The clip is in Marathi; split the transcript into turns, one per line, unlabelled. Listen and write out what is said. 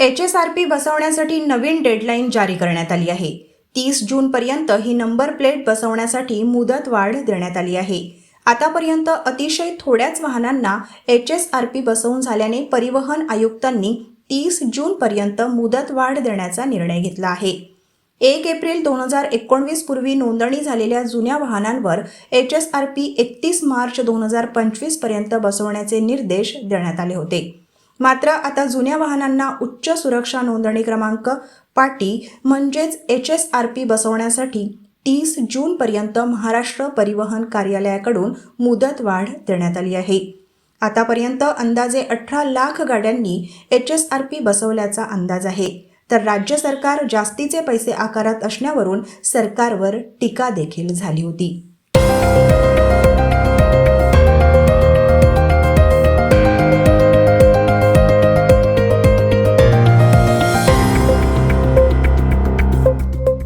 एच एस आर पी बसवण्यासाठी नवीन डेडलाईन जारी करण्यात आली आहे. तीस जूनपर्यंत ही नंबर प्लेट बसवण्यासाठी मुदत वाढ देण्यात आली आहे. आतापर्यंत अतिशय थोड्याच वाहनांना एच एस आर पी बसवून झाल्याने परिवहन आयुक्तांनी तीस जूनपर्यंत मुदत वाढ देण्याचा निर्णय घेतला आहे. एक एप्रिल दोन हजार एकोणवीस पूर्वी नोंदणी झालेल्या जुन्या वाहनांवर एच एस आर पी एकतीस मार्च दोन हजार पंचवीसपर्यंत बसवण्याचे निर्देश देण्यात आले होते. मात्र आता जुन्या वाहनांना उच्च सुरक्षा नोंदणी क्रमांक पाटी म्हणजेच एच एस आर पी बसवण्यासाठी तीस जूनपर्यंत महाराष्ट्र परिवहन कार्यालयाकडून मुदत वाढ देण्यात आली आहे. आतापर्यंत अंदाजे अठरा लाख गाड्यांनी एच एस आर पी बसवल्याचा अंदाज आहे. तर राज्य सरकार जास्तीचे पैसे आकारत असण्यावरून सरकारवर टीका देखील झाली होती.